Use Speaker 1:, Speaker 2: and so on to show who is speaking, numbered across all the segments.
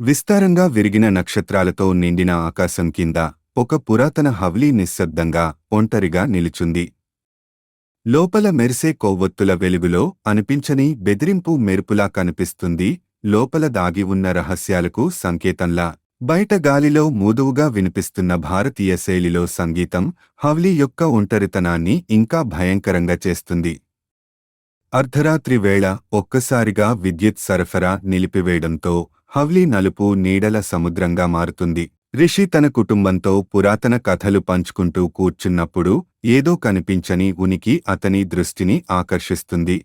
Speaker 1: విస్తారంగా విరిగిన నక్షత్రాలతో నిండిన ఆకాశం కింద ఒక పురాతన హవ్లీ నిశ్శబ్దంగా ఒంటరిగా నిలుచుంది. లోపల మెరిసే కొవ్వొత్తుల వెలుగులో అనిపించని బెదిరింపు మెరుపులా కనిపిస్తుంది. లోపల దాగి ఉన్న రహస్యాలకు సంకేతంలా బయట గాలిలో మూదువుగా వినిపిస్తున్న భారతీయ శైలిలో సంగీతం హవ్లీ యొక్క ఒంటరితనాన్ని ఇంకా భయంకరంగా చేస్తుంది. అర్ధరాత్రి వేళ ఒక్కసారిగా విద్యుత్ సరఫరా నిలిపివేయడంతో హవ్లీ నలుపు నీడల సముద్రంగా మారుతుంది. రిషి తన కుటుంబంతో పురాతన కథలు పంచుకుంటూ కూర్చున్నప్పుడు ఏదో కనిపించని ఉనికి అతని దృష్టిని ఆకర్షిస్తుంది.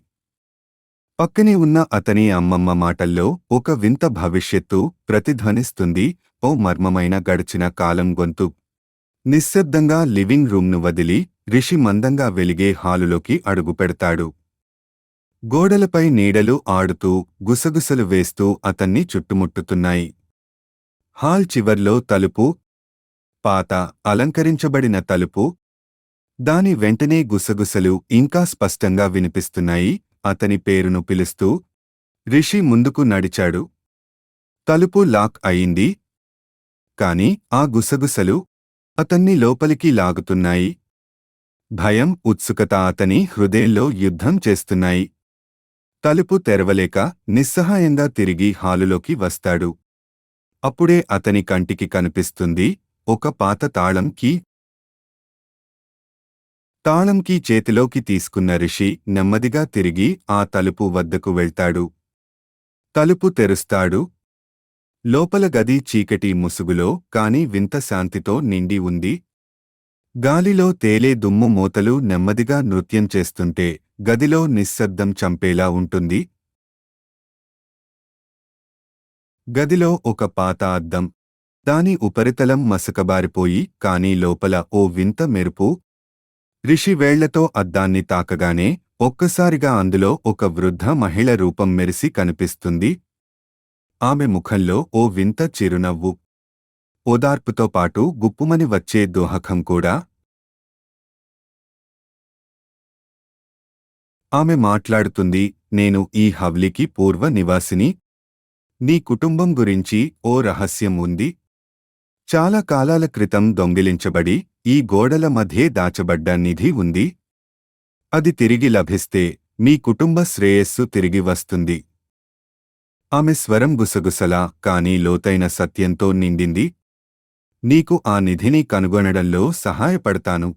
Speaker 1: పక్కనే ఉన్న అతని అమ్మమ్మ మాటల్లో ఒక వింత భవిష్యత్తు ప్రతిధ్వనిస్తుంది. ఓ మర్మమైన గడిచిన కాలం గొంతు. నిశ్శబ్దంగా లివింగ్ రూమ్ను వదిలి రిషి మందంగా వెలిగే హాలులోకి అడుగుపెడతాడు. గోడలపై నీడలు ఆడుతూ గుసగుసలు వేస్తూ అతన్ని చుట్టుముట్టుతున్నాయి. హాల్ చివర్లో తలుపు పాత అలంకరించబడిన తలుపు. దాని వెంటనే గుసగుసలు ఇంకా స్పష్టంగా వినిపిస్తున్నాయి. అతని పేరును పిలుస్తూ రిషి ముందుకు నడిచాడు. తలుపు లాక్ అయింది. కాని ఆ గుసగుసలు అతన్ని లోపలికి లాగుతున్నాయి. భయం ఉత్సుకత అతని హృదయంలో యుద్ధం చేస్తున్నాయి. తలుపు తెరవలేక నిస్సహాయంగా తిరిగి హాలులోకి వస్తాడు. అప్పుడే అతని కంటికి కనిపిస్తుంది ఒక పాత తాళం కీ. తాళం కీ చేతిలోకి తీసుకున్న రిషి నెమ్మదిగా తిరిగి ఆ తలుపు వద్దకు వెళ్తాడు. తలుపు తెరుస్తాడు. లోపల గది చీకటి ముసుగులో కాని వింత శాంతితో నిండి ఉంది. గాలిలో తేలే దుమ్ము మూతలు నెమ్మదిగా నృత్యం చేస్తుంటే గదిలో నిశ్శబ్దం చంపేలా ఉంటుంది. గదిలో ఒక పాత అద్దం. దాని ఉపరితలం మసకబారిపోయి కాని లోపల ఓ వింత మెరుపు. రిషి వేళ్ళతో అద్దాన్ని తాకగానే ఒక్కసారిగా అందులో ఒక వృద్ధ మహిళ రూపం మెరిసి కనిపిస్తుంది. ఆమె ముఖంలో ఓ వింత చిరునవ్వు. ఓదార్పుతో పాటు గుప్పుమని వచ్చే దోహకం కూడా. ఆమె మాట్లాడుతుంది నేను ఈ హవ్లికి పూర్వ నివాసిని. నీ కుటుంబం గురించి ఓ రహస్యం ఉంది. చాలా కాలాల క్రితం దొంగిలించబడి ఈ గోడల మధ్యే దాచబడ్డ నిధి ఉంది. అది తిరిగి లభిస్తే మీ కుటుంబ శ్రేయస్సు తిరిగి వస్తుంది. ఆమె స్వరం గుసగుసలా కాని లోతైన సత్యంతో నిండింది. నీకు ఆ నిధిని కనుగొనడంలో సహాయపడతాను.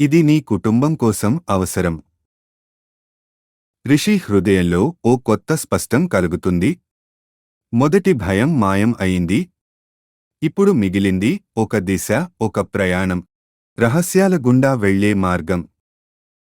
Speaker 1: ఇది నీ కుటుంబం కోసం అవసరం. రిషి హృదయంలో ఓ కొత్త స్పష్టం కలుగుతుంది. మొదటి భయం మాయం అయింది. ఇప్పుడు మిగిలింది ఒక దిశ ఒక ప్రయాణం. రహస్యాల గుండా వెళ్ళే మార్గం.